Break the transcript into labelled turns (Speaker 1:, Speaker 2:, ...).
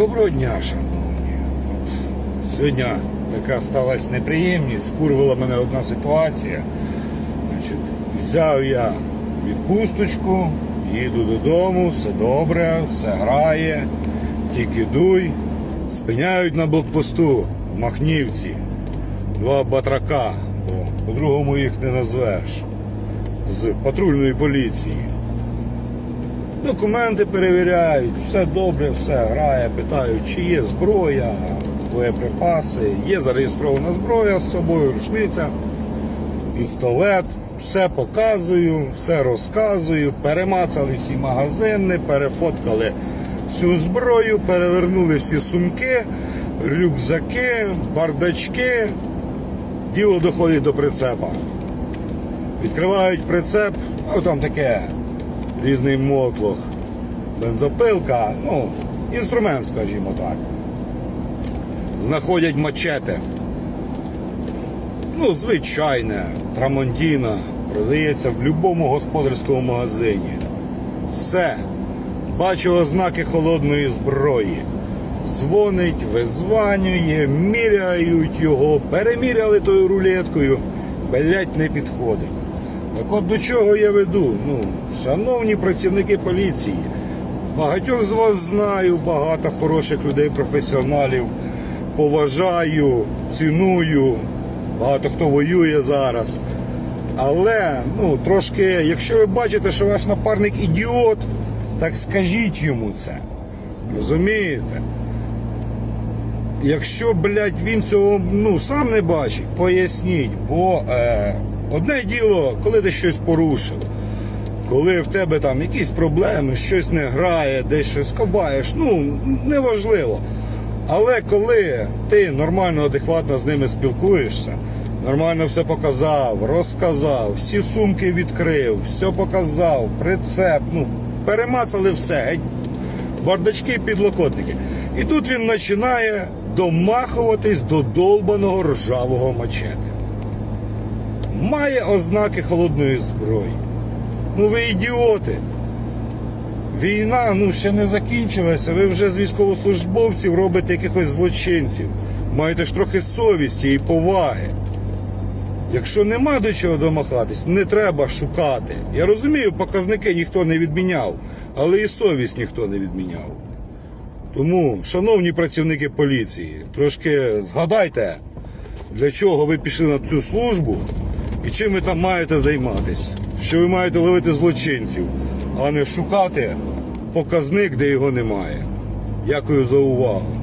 Speaker 1: Доброго дня, шановні. От сьогодні така сталася неприємність, вкурвала мене одна ситуація. Значить, взяв я відпусточку, їду додому, все добре, все грає, тільки дуй. Спиняють на блокпосту в Махнівці. Два батрака, бо по-другому їх не назвеш. З патрульної поліції. Документи перевіряють, все добре, все грає, питають, чи є зброя, боєприпаси, є зареєстрована зброя з собою, рушниця, пістолет, все показую, все розказую, перемацали всі магазини, перефоткали всю зброю, перевернули всі сумки, рюкзаки, бардачки. Діло доходить до прицепа. Відкривають прицеп, ну там таке різний мотлох, бензопилка, ну, інструмент, скажімо так. Знаходять мачете. Ну, звичайне, трамонтіна, продається в будь-якому господарському магазині. Все. Бачу ознаки холодної зброї. Дзвонить, визванює, міряють його, переміряли тою рулеткою, блять, не підходить. Так от до чого я веду? Ну, шановні працівники поліції, багатьох з вас знаю, багато хороших людей, професіоналів. Поважаю, ціную, багато хто воює зараз. Але, ну, трошки, якщо ви бачите, що ваш напарник ідіот, так скажіть йому це. Розумієте? Якщо, блядь, він цього ну, сам не бачить, поясніть, бо е, одне діло, коли ти щось порушив, коли в тебе там якісь проблеми, щось не грає, десь щось кобаєш, ну, неважливо. Але коли ти нормально, адекватно з ними спілкуєшся, нормально все показав, розказав, всі сумки відкрив, все показав, прицеп, ну, перемацали все, геть бардачки, підлокотники. І тут він починає домахуватись до долбаного ржавого мачете. Має ознаки холодної зброї. Ну ви ідіоти. Війна ну, ще не закінчилася. Ви вже з військовослужбовців робите якихось злочинців. Маєте ж трохи совісті і поваги. Якщо нема до чого домахатись, не треба шукати. Я розумію, показники ніхто не відміняв, але і совість ніхто не відміняв. Тому, шановні працівники поліції, трошки згадайте, для чого ви пішли на цю службу і чим ви там маєте займатися. Що ви маєте ловити злочинців, а не шукати показник, де його немає. Дякую за увагу.